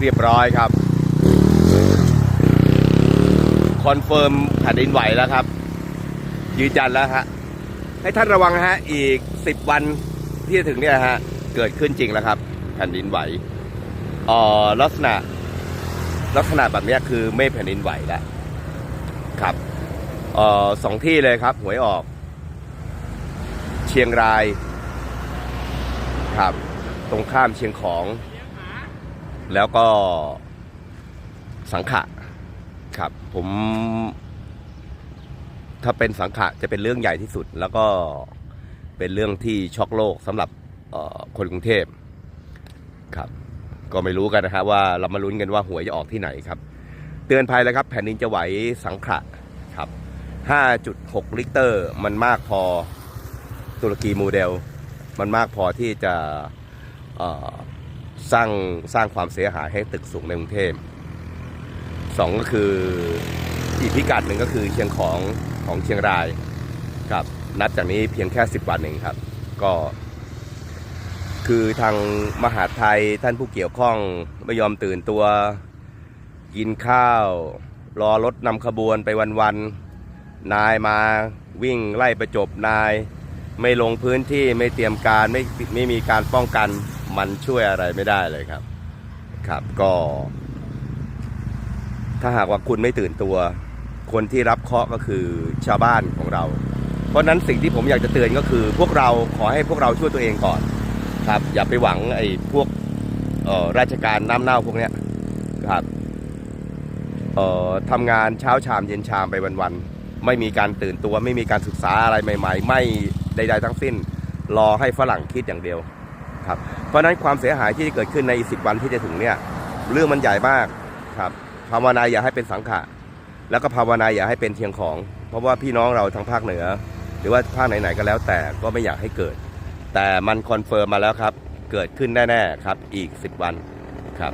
เรียบร้อยครับคอนเฟิร์มแผ่นดินไหวแล้วครับ ยืนยันแล้วฮะให้ท่านระวังฮะอีก 10 วันที่จะถึงเนี่ยฮะเกิดขึ้นจริงแล้วครับ แผ่นดินไหวอ่อลักษณะลักษณะแบบนี้คือไม่แผ่นดินไหวแล้วครับอ่อสองที่เลยครับหวยออก เชียงรายครับ ตรงข้ามเชียงของ แล้วก็สังขะครับ ผมถ้าเป็นสังขะจะเป็นเรื่องใหญ่ที่สุด แล้วก็เป็นเรื่องที่ช็อกโลกสำหรับคนกรุงเทพครับ ก็ไม่รู้กันนะครับว่าเรามาลุ้นกันว่าหวยจะออกที่ไหนครับ เตือนภัยแล้วครับ แผ่นดินจะไหวสังขะครับ 5.6 ลิกเตรมันมากพอตุรกีโมเดล มันมากพอที่จะ สร้างสร้างความเสียหายให้ตึกสูงในกรุงเทพสองก็คืออีกพิกัดหนึ่งก็คือเชียงของของเชียงรายครับ นับจากนี้เพียงแค่ 10 วันเองครับ ก็ คือทางมหาไทยท่านผู้เกี่ยวข้องไม่ยอมตื่นตัวกินข้าว รอรถนำขบวนไปวันๆนายมาวิ่งไล่ประจบนาย ไม่ลงพื้นที่ไม่เตรียมการไม่ไม่มีการป้องกัน มันช่วยอะไรไม่ได้เลยครับ ครับก็ ถ้าหากว่าคุณไม่ตื่นตัว คนที่รับเคราะห์ก็คือชาวบ้านของเรา เพราะนั้นสิ่งที่ผมอยากจะเตือนก็คือ พวกเราขอให้พวกเราช่วยตัวเองก่อน ครับ อย่าไปหวังไอ้พวกเออราชการน้ำเน่าพวกเนี้ยครับเออทำงานเช้าชามเย็นชามไปวันๆไม่มีการตื่นตัว ไม่มีการศึกษาอะไรใหม่ ๆ ไม่ใด ๆ ทั้งสิ้น รอให้ฝรั่งคิดอย่างเดียว ครับเพราะฉะนั้นความเสียหายที่จะเกิดขึ้นในอีกสิบวันที่จะถึงเนี่ยเรื่องมันใหญ่มากครับภาวนาอย่าให้เป็นสังขะแล้วก็ภาวนาอย่าให้เป็นเทียงของ เพราะว่าพี่น้องเราทางภาคเหนือ หรือว่าภาคไหนๆก็แล้วแต่ก็ไม่อยากให้เกิด แต่มันคอนเฟิร์มมาแล้วครับ เกิดขึ้นแน่ๆครับอีก 10 วันครับ